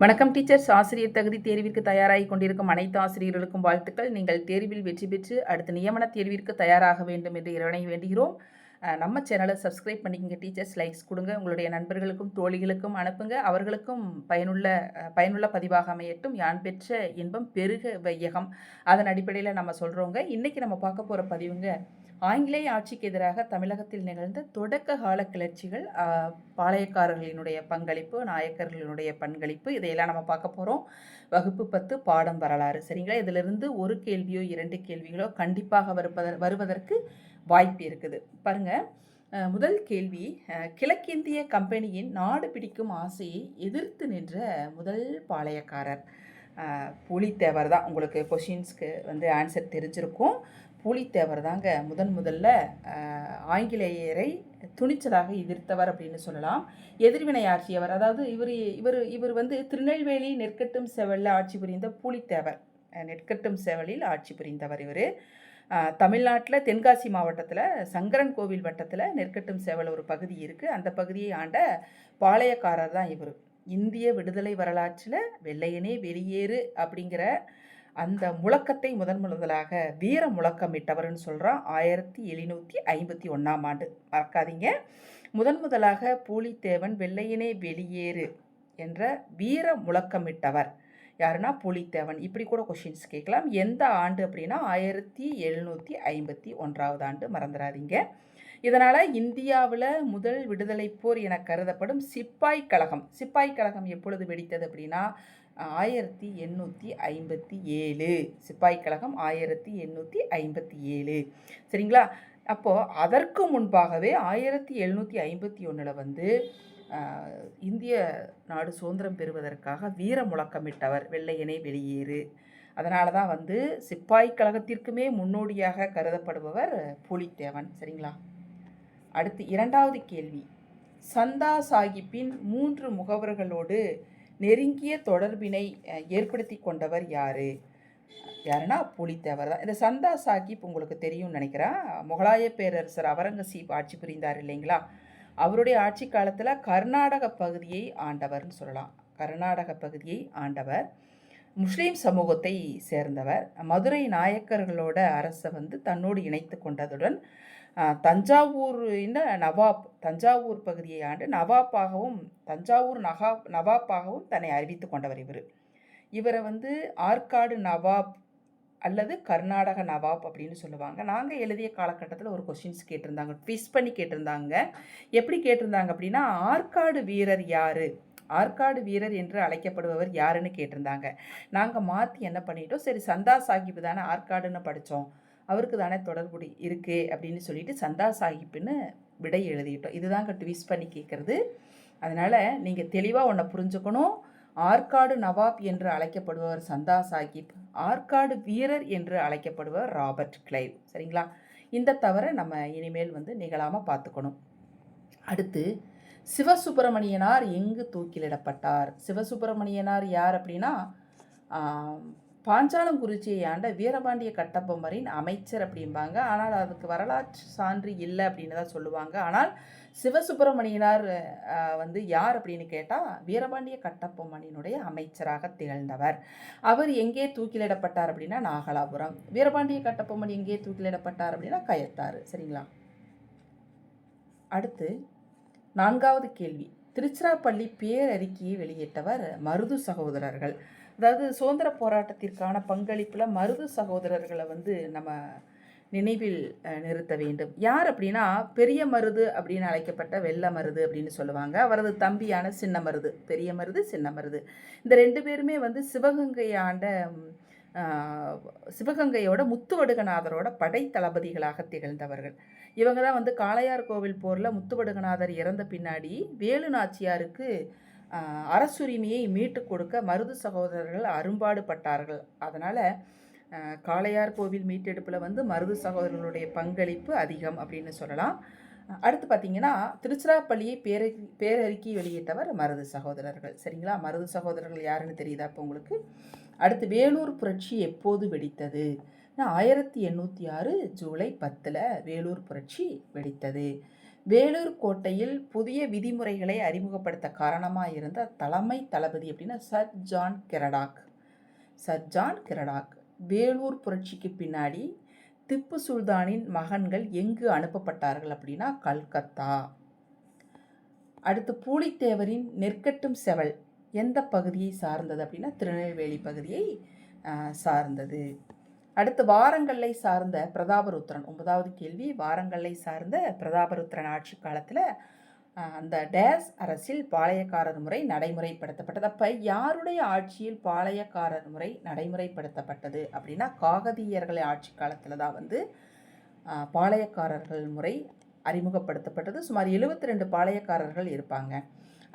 வணக்கம் டீச்சர்ஸ். ஆசிரியர் தகுதி தேர்விற்கு தயாராகி கொண்டிருக்கும் அனைத்து ஆசிரியர்களுக்கும் வாழ்த்துக்கள். நீங்கள் தேர்வில் வெற்றி பெற்று அடுத்த நியமன தேர்விற்கு தயாராக வேண்டும் என்று இறைவனை வேண்டுகிறோம். நம்ம சேனலை சப்ஸ்கிரைப் பண்ணிக்கங்க டீச்சர்ஸ் லைக்ஸ் கொடுங்க உங்களுடைய நண்பர்களுக்கும் தோழிகளுக்கும் அனுப்புங்க அவர்களுக்கும் பயனுள்ள பயனுள்ள பதிவாக அமையட்டும். யான் பெற்ற இன்பம் பெருக வையகம். அதன் அடிப்படையில் நம்ம சொல்கிறோங்க இன்றைக்கி நம்ம பார்க்க போகிற பதிவுங்க ஆங்கிலேய ஆட்சிக்கு எதிராக தமிழகத்தில் நிகழ்ந்த தொடக்க கால கிளர்ச்சிகள் பாளையக்காரர்களினுடைய பங்களிப்பு நாயக்கர்களினுடைய பங்களிப்பு இதையெல்லாம் நம்ம பார்க்க போகிறோம் வகுப்பு பத்து பாடம் வரலாறு. சரிங்களா? இதிலிருந்து ஒரு கேள்வியோ இரண்டு கேள்விகளோ கண்டிப்பாக வருவத வருவதற்கு வாய்ப்பு இருக்குது. பாருங்க முதல் கேள்வி கிழக்கிந்திய கம்பெனியின் நாடு பிடிக்கும் ஆசையை எதிர்த்து நின்ற முதல் பாளையக்காரர். புலித்தேவர் தான். உங்களுக்கு கொஷின்ஸ்க்கு வந்து ஆன்சர் தெரிஞ்சிருக்கும். புலித்தேவர் தாங்க முதன் முதல்ல ஆங்கிலேயரை துணிச்சலாக எதிர்த்தவர் அப்படின்னு சொல்லலாம். எதிர்வினை ஆட்சியவர் அதாவது இவர் இவர் இவர் வந்து திருநெல்வேலி நெற்கட்டும் செவலில் ஆட்சி புரிந்த புலித்தேவர். நெற்கட்டும் செவலில் ஆட்சி புரிந்தவர் இவர். தமிழ்நாட்டில் தென்காசி மாவட்டத்தில் சங்கரன் கோவில் வட்டத்தில் நெற்கட்டும் சேவல் ஒரு பகுதி இருக்குது அந்த பகுதியை ஆண்ட பாளையக்காரர் தான் இவர். இந்திய விடுதலை வரலாற்றில் வெள்ளையனே வெளியேறு அப்படிங்கிற அந்த முழக்கத்தை முதன் முதலாக வீர முழக்கமிட்டவர்னு சொல்கிறான் ஆயிரத்தி எழுநூற்றி ஐம்பத்தி ஒன்றாம் ஆண்டு. மறக்காதீங்க. முதன் முதலாக பூலித்தேவன் வெள்ளையனே வெளியேறு என்ற வீர முழக்கமிட்டவர். யாருன்னா புலித்தேவன். இப்படி கூட கொஷின்ஸ் கேட்கலாம். எந்த ஆண்டு அப்படின்னா ஆயிரத்தி எழுநூற்றி ஐம்பத்தி ஒன்றாவது ஆண்டு? மறந்துடாதீங்க. இதனால் இந்தியாவில் முதல் விடுதலை போர் என கருதப்படும் சிப்பாய் கழகம். சிப்பாய் கழகம் எப்பொழுது வெடித்தது அப்படின்னா ஆயிரத்தி எண்ணூற்றி ஐம்பத்தி ஏழு. சிப்பாய் கழகம் ஆயிரத்தி எண்ணூற்றி ஐம்பத்தி ஏழு. சரிங்களா? அப்போது அதற்கு முன்பாகவே ஆயிரத்தி எழுநூற்றி ஐம்பத்தி ஒன்றில் வந்து இந்திய நாடு சுதந்திரம் பெறுவதற்காக வீர முழக்கமிட்டவர் வெள்ளையனே வெளியேறு. அதனால தான் வந்து சிப்பாய் கழகத்திற்குமே முன்னோடியாக கருதப்படுபவர் புலித்தேவன். சரிங்களா? அடுத்து இரண்டாவது கேள்வி. சந்தா சாஹிப்பின் மூன்று முகவர்களோடு நெருங்கிய தொடர்பினை ஏற்படுத்தி கொண்டவர் யார்? யாருன்னா புலித்தேவர் தான். இந்த சந்தா சாஹிப் உங்களுக்கு தெரியும்னு நினைக்கிறேன். முகலாய பேரரசர் அவரங்கசீப் ஆட்சி புரிந்தார் இல்லைங்களா? அவருடைய ஆட்சி காலத்தில் கர்நாடக பகுதியை ஆண்டவர்னு சொல்லலாம். கர்நாடக பகுதியை ஆண்டவர் முஸ்லீம் சமூகத்தை சேர்ந்தவர். மதுரை நாயக்கர்களோட அரசை வந்து தன்னோடு இணைத்து கொண்டதுடன் தஞ்சாவூர் நவாப் தஞ்சாவூர் பகுதியை ஆண்டு நவாப்பாகவும் தஞ்சாவூர் நகா நவாப்பாகவும் தன்னை அறிவித்து கொண்டவர் இவர். இவரை வந்து ஆற்காடு நவாப் அல்லது கர்நாடக நவாப் அப்படின்னு சொல்லுவாங்க. நாங்கள் எழுதிய காலகட்டத்தில் ஒரு கொஷின்ஸ் கேட்டிருந்தாங்க. ட்விஸ் பண்ணி கேட்டிருந்தாங்க. எப்படி கேட்டிருந்தாங்க அப்படின்னா ஆற்காடு வீரர் யார்? ஆற்காடு வீரர் என்று அழைக்கப்படுபவர் யாருன்னு கேட்டிருந்தாங்க. நாங்கள் மாற்றி என்ன பண்ணிட்டோம்? சரி சந்தா சாஹிப் தானே ஆற்காடுன்னு படித்தோம் அவருக்கு தானே தொடர்புடி இருக்குது அப்படின்னு சொல்லிட்டு சந்தா சாஹிப்னு விடை எழுதிட்டோம். இதுதாங்க ட்விஸ் பண்ணி கேட்குறது. அதனால் நீங்கள் தெளிவாக ஒன்றை புரிஞ்சுக்கணும். ஆற்காடு நவாப் என்று அழைக்கப்படுபவர் சந்தா சாஹிப் ஆற்காடு வீரர் என்று அழைக்கப்படுபவர் ராபர்ட் கிளைவ். சரிங்களா? இந்த தவிர நம்ம இனிமேல் வந்து நிகழாமல் பார்த்துக்கணும். அடுத்து சிவசுப்பிரமணியனார் எங்கு தூக்கிலிடப்பட்டார்? சிவசுப்பிரமணியனார் யார் அப்படின்னா பாஞ்சாலம் பாஞ்சாலங்குறிச்சியை ஆண்ட வீரபாண்டிய கட்டபொம்மரின் அமைச்சர் அப்படிம்பாங்க. ஆனால் அதுக்கு வரலாற்று சான்று இல்லை அப்படின்னு தான் சொல்லுவாங்க. ஆனால் சிவசுப்பிரமணியனார் வந்து யார் அப்படின்னு கேட்டால் வீரபாண்டிய கட்டப்பொம்மனினுடைய அமைச்சராக திகழ்ந்தவர். அவர் எங்கே தூக்கிலிடப்பட்டார் அப்படின்னா நாகலாபுரம். வீரபாண்டிய கட்டப்பொம்மன் எங்கே தூக்கிலிடப்பட்டார் அப்படின்னா கயத்தாறு. சரிங்களா? அடுத்து நான்காவது கேள்வி. திருச்சிராப்பள்ளி பேரறிக்கையை வெளியிட்டவர் மருது சகோதரர்கள். அதாவது சுதந்திர போராட்டத்திற்கான பங்களிப்பில் மருது சகோதரர்களை வந்து நம்ம நினைவில் நிறுத்த வேண்டும். யார் அப்படின்னா பெரிய மருது அப்படின்னு அழைக்கப்பட்ட வெள்ள மருது அப்படின்னு சொல்லுவாங்க. அவரது தம்பியான சின்ன மருது. பெரிய மருது சின்ன மருது. இந்த ரெண்டு பேருமே வந்து சிவகங்கை ஆண்ட சிவகங்கையோட முத்துவடுகநாதரோட படை தளபதிகளாக திகழ்ந்தவர்கள். இவங்க தான் வந்து காளையார் கோவில் போரில் முத்துவடுகநாதர் இறந்த பின்னாடி வேலு நாச்சியாருக்கு அரசுரிமையை மீட்டு கொடுக்க மருது சகோதரர்கள் அரும்பாடுபட்டார்கள். அதனால் காளையார் கோவில் மீட்டெடுப்பில் வந்து மருது சகோதரர்களுடைய பங்களிப்பு அதிகம் அப்படின்னு சொல்லலாம். அடுத்து பார்த்தீங்கன்னா திருச்சிராப்பள்ளியை பேர பேரறிக்கை வெளியிட்டவர் மருது சகோதரர்கள். சரிங்களா? மருது சகோதரர்கள் யாருன்னு தெரியுதா இப்போ உங்களுக்கு? அடுத்து வேலூர் புரட்சி எப்போது வெடித்தது? ஆயிரத்தி எண்ணூற்றி ஆறு ஜூலை பத்தில் வேலூர் புரட்சி வெடித்தது. வேலூர் கோட்டையில் புதிய விதிமுறைகளை அறிமுகப்படுத்த காரணமாக இருந்த தலைமை தளபதி அப்படின்னா sir John Cradock. Sir John Cradock. Vellore புரட்சிக்கு பின்னாடி திப்பு சுல்தானின் மகன்கள் எங்கு அனுப்பப்பட்டார்கள் அப்படின்னா கல்கத்தா. அடுத்து பூலித்தேவரின் நெற்கட்டும் செவல் எந்த பகுதியை சார்ந்தது அப்படின்னா திருநெல்வேலி பகுதியை சார்ந்தது. அடுத்து வாரங்கல்லை சார்ந்த பிரதாபருத்திரன் ஒன்பதாவது கேள்வி வாரங்கல்லை சார்ந்த பிரதாபருத்திரன் ஆட்சி காலத்தில் அந்த டேஸ் அரசில் பாளையக்காரர் முறை நடைமுறைப்படுத்தப்பட்டது. அப்போ யாருடைய ஆட்சியில் பாளையக்காரர் முறை நடைமுறைப்படுத்தப்பட்டது அப்படின்னா காகதியர்களை ஆட்சி காலத்தில் தான் வந்து பாளையக்காரர்கள் முறை அறிமுகப்படுத்தப்பட்டது. சுமார் 72 ரெண்டு பாளையக்காரர்கள் இருப்பாங்க.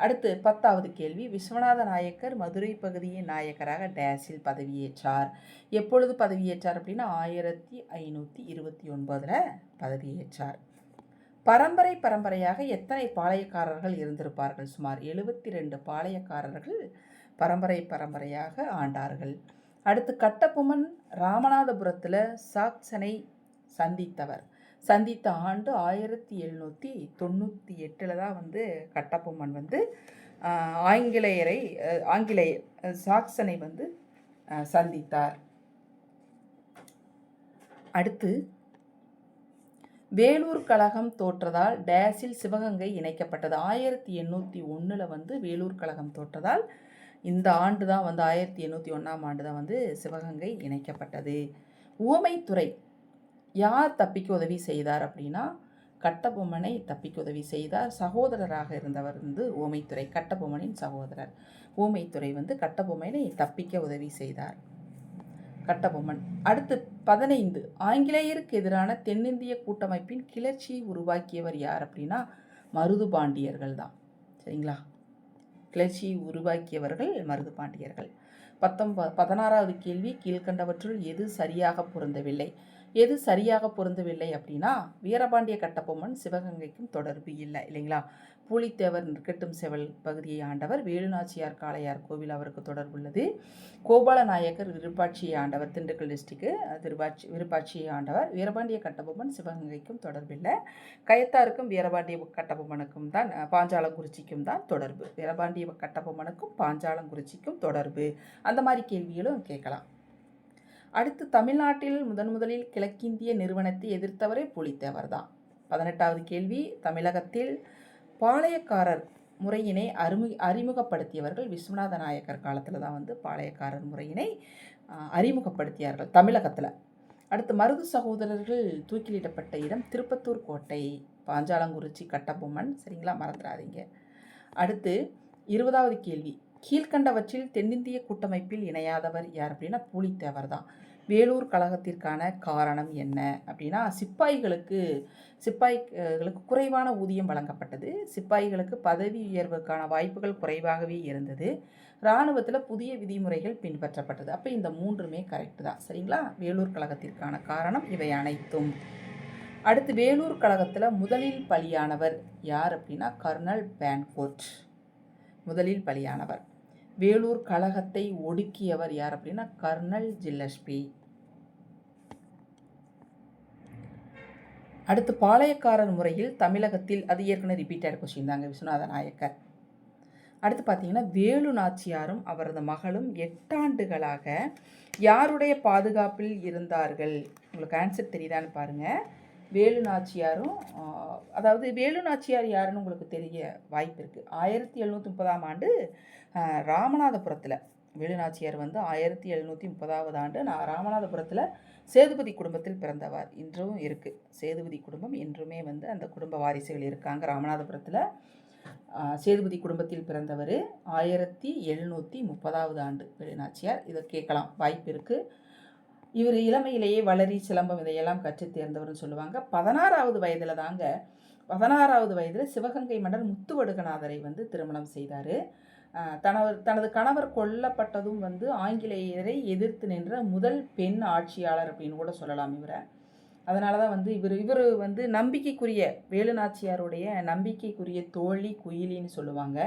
அடுத்து பத்தாவது கேள்வி விஸ்வநாத நாயக்கர் மதுரை பகுதியின் நாயக்கராக டேஸில் பதவியேற்றார். எப்பொழுது பதவியேற்றார் அப்படின்னா ஆயிரத்தி ஐநூற்றி இருபத்தி ஒன்பதில் பதவியேற்றார். பரம்பரை பரம்பரையாக எத்தனை பாளையக்காரர்கள் இருந்திருப்பார்கள்? சுமார் 72 ரெண்டு பாளையக்காரர்கள் பரம்பரை பரம்பரையாக ஆண்டார்கள். அடுத்து கட்டபொம்மன் ராமநாதபுரத்தில் சாக்சனை சந்தித்தவர். சந்தித்த ஆண்டு ஆயிரத்தி எழுநூற்றி தொண்ணூற்றி எட்டில் தான் வந்து கட்டபொம்மன் வந்து ஆங்கிலேயரை ஆங்கிலேயர் ஆங்கிலேய சாக்சனை வந்து சந்தித்தார். அடுத்து வேலூர் கழகம் தோற்றதால் டேஸில் சிவகங்கை இணைக்கப்பட்டது. ஆயிரத்தி எண்ணூற்றி ஒன்றில் வந்து வேலூர் கழகம் தோற்றதால் இந்த ஆண்டு தான் வந்து ஆயிரத்தி எண்ணூற்றி ஒன்றாம் ஆண்டு தான் வந்து சிவகங்கை இணைக்கப்பட்டது. உவமைத்துறை யார் தப்பிக்க உதவி செய்தார் அப்படின்னா கட்டபொம்மனை தப்பிக்க உதவி செய்தார். சகோதரராக இருந்தவர் வந்து ஓமைத்துறை கட்டபொம்மனின் சகோதரர். ஓமைத்துறை வந்து கட்டபொம்மனை தப்பிக்க உதவி செய்தார். கட்டபொம்மன். அடுத்து பதினைந்து. ஆங்கிலேயருக்கு எதிரான தென்னிந்திய கூட்டமைப்பின் கிளர்ச்சியை உருவாக்கியவர் யார் அப்படின்னா மருது பாண்டியர்கள் தான். சரிங்களா? கிளர்ச்சியை உருவாக்கியவர்கள் மருது பாண்டியர்கள். பத்தொன்ப பதினாறாவது கேள்வி கீழ்கண்டவற்றுள் எது சரியாக பொருந்தவில்லை? எது சரியாக பொருந்தவில்லை அப்படின்னா வீரபாண்டிய கட்டபொம்மன் சிவகங்கைக்கும் தொடர்பு இல்லை இல்லைங்களா? பூலித்தேவர் நிற்கட்டும் செவல் பகுதியை ஆண்டவர் வேலுநாச்சியார் காளையார் கோவில் அவருக்கு தொடர்புள்ளது கோபால நாயக்கர் விருப்பாட்சியை ஆண்டவர் திண்டுக்கல் டிஸ்ட்ரிக்கு திருவாட்சி விருப்பாட்சியை ஆண்டவர் வீரபாண்டிய கட்டபொம்மன் சிவகங்கைக்கும் தொடர்பில்லை கயத்தாருக்கும் வீரபாண்டிய கட்டபொம்மனுக்கும் தான் பாஞ்சாலங்குறிச்சிக்கும் தான் தொடர்பு. வீரபாண்டிய கட்டபொம்மனுக்கும் பாஞ்சாலங்குறிச்சிக்கும் தொடர்பு. அந்த மாதிரி கேள்விகளும் கேட்கலாம். அடுத்து தமிழ்நாட்டில் முதன் முதலில் கிழக்கிந்திய நிறுவனத்தை எதிர்த்தவரே புலித்தேவர் தான். பதினெட்டாவது கேள்வி தமிழகத்தில் பாளையக்காரர் முறையினை அறிமு அறிமுகப்படுத்தியவர்கள் விஸ்வநாத நாயக்கர் காலத்தில் தான் வந்து பாளையக்காரர் முறையினை அறிமுகப்படுத்தியார்கள் தமிழகத்தில். அடுத்து மருது சகோதரர்கள் தூக்கிலிடப்பட்ட இடம் திருப்பத்தூர் கோட்டை பாஞ்சாலங்குறிச்சி கட்டபொம்மன். சரிங்களா? மறந்துடாதீங்க. அடுத்து இருபதாவது கேள்வி. கீழ்கண்டவற்றில் தென்னிந்திய கூட்டமைப்பில் இணையாதவர் யார் அப்படின்னா பூலித்தேவர் தான். வேலூர் கழகத்திற்கான காரணம் என்ன அப்படின்னா சிப்பாய்களுக்கு சிப்பாய்களுக்கு குறைவான ஊதியம் வழங்கப்பட்டது. சிப்பாய்களுக்கு பதவி உயர்வுக்கான வாய்ப்புகள் குறைவாகவே இருந்தது. இராணுவத்தில் புதிய விதிமுறைகள் பின்பற்றப்பட்டது. அப்போ இந்த மூன்றுமே கரெக்டு தான். சரிங்களா? வேலூர் கழகத்திற்கான காரணம் இவை அனைத்தும். அடுத்து வேலூர் கழகத்தில் முதலில் பலியானவர் யார் அப்படின்னா கர்னல் பேன்கோட். முதலில் பலியானவர். வேலூர் கழகத்தை ஒடுக்கியவர் யார் அப்படின்னா கர்னல் ஜில்லஸ்பி. அடுத்து பாளையக்காரர் முறையில் தமிழகத்தில் அது ஏற்கனவே ரிப்பீட்டாக கொஸ்டின் தாங்க விஸ்வநாத நாயக்கர் அடுத்து பார்த்தீங்கன்னா வேலு நாச்சியாரும் அவரது மகளும் எட்டாண்டுகளாக யாருடைய பாதுகாப்பில் இருந்தார்கள்? உங்களுக்கு ஆன்சர் தெரியுதான்னு பாருங்கள் வேலு நாச்சியாரும் அதாவது வேலு நாச்சியார் யாருன்னு உங்களுக்கு தெரிய வாய்ப்பு இருக்குது ஆயிரத்தி எழுநூற்றி முப்பதாம் ஆண்டு ராமநாதபுரத்தில். வேலு நாச்சியார் வந்து ஆயிரத்தி எழுநூற்றி முப்பதாவது ஆண்டு நான் ராமநாதபுரத்தில் சேதுபதி குடும்பத்தில் பிறந்தவர் இன்றும் இருக்குது சேதுபதி குடும்பம் இன்றுமே வந்து அந்த குடும்ப வாரிசுகள் இருக்காங்க. ராமநாதபுரத்தில் சேதுபதி குடும்பத்தில் பிறந்தவர் ஆயிரத்தி எழுநூற்றி முப்பதாவது ஆண்டு பெருநாச்சியார் இதை கேட்கலாம். வாய்ப்பு இருக்குது இவர் இளமையிலேயே வளரி சிலம்பம் இதையெல்லாம் கற்று தேர்ந்தவர்னு சொல்லுவாங்க. பதினாறாவது வயதில் தாங்க பதினாறாவது வயதில் சிவகங்கை மன்னர் முத்துவடுகநாதரை வந்து திருமணம் செய்தார். தனவர் தனது கணவர் கொல்லப்பட்டதும் வந்து ஆங்கிலேயரை எதிர்த்து நின்ற முதல் பெண் ஆட்சியாளர் அப்படின்னு கூட சொல்லலாம் இவரை. அதனால தான் வந்து இவர் இவர் வந்து நம்பிக்கைக்குரிய வேலுநாச்சியாருடைய நம்பிக்கைக்குரிய தோழி குயிலின்னு சொல்லுவாங்க.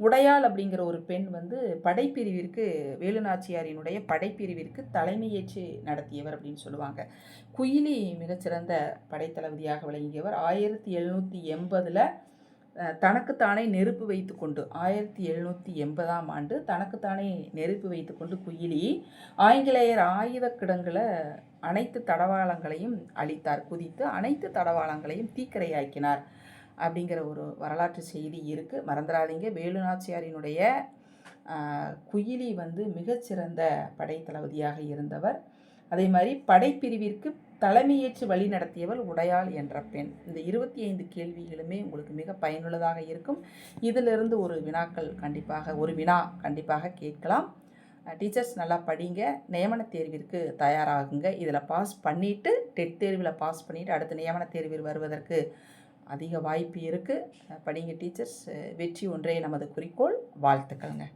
உடையாள் அப்படிங்கிற ஒரு பெண் வந்து படைப்பிரிவிற்கு வேலுநாச்சியாரினுடைய படைப்பிரிவிற்கு தலைமையேற்று நடத்தியவர் அப்படின்னு சொல்லுவாங்க. குயிலி மிகச்சிறந்த படைத்தளபதியாக விளங்கியவர். ஆயிரத்தி எழுநூற்றி எண்பதில் தனக்குத்தானே நெருப்பு வைத்துக்கொண்டு ஆயிரத்தி எழுநூற்றி எண்பதாம் ஆண்டு தனக்குத்தானே நெருப்பு வைத்துக்கொண்டு குயிலி ஆங்கிலேயர் ஆயுத கிடங்களை அனைத்து தடவாளங்களையும் அழித்தார். குதித்து அனைத்து தடவாளங்களையும் தீக்கரையாக்கினார். அப்படிங்கிற ஒரு வரலாற்று செய்தி இருக்குது மறந்துடாதீங்க. வேலுநாச்சியாரினுடைய குயிலி வந்து மிகச்சிறந்த படைத்தளபதியாக இருந்தவர். அதே மாதிரி படைப்பிரிவிற்கு தலைமையேற்று வழி நடத்தியவள் உடையாள் என்ற பெண். இந்த இருபத்தி ஐந்து கேள்விகளுமே உங்களுக்கு மிக பயனுள்ளதாக இருக்கும். இதிலிருந்து ஒரு வினாக்கள் கண்டிப்பாக ஒரு வினா கண்டிப்பாக கேட்கலாம். டீச்சர்ஸ் நல்லா படிங்க. நியமன தேர்விற்கு தயாராகுங்க. இதில் பாஸ் பண்ணிவிட்டு டெட் தேர்வில் பாஸ் பண்ணிவிட்டு அடுத்த நியமன தேர்வில் வருவதற்கு அதிக வாய்ப்பு இருக்குது படிங்க டீச்சர்ஸ். வெற்றி ஒன்றே நமது குறிக்கோள். வாழ்த்துக்கள்ங்க.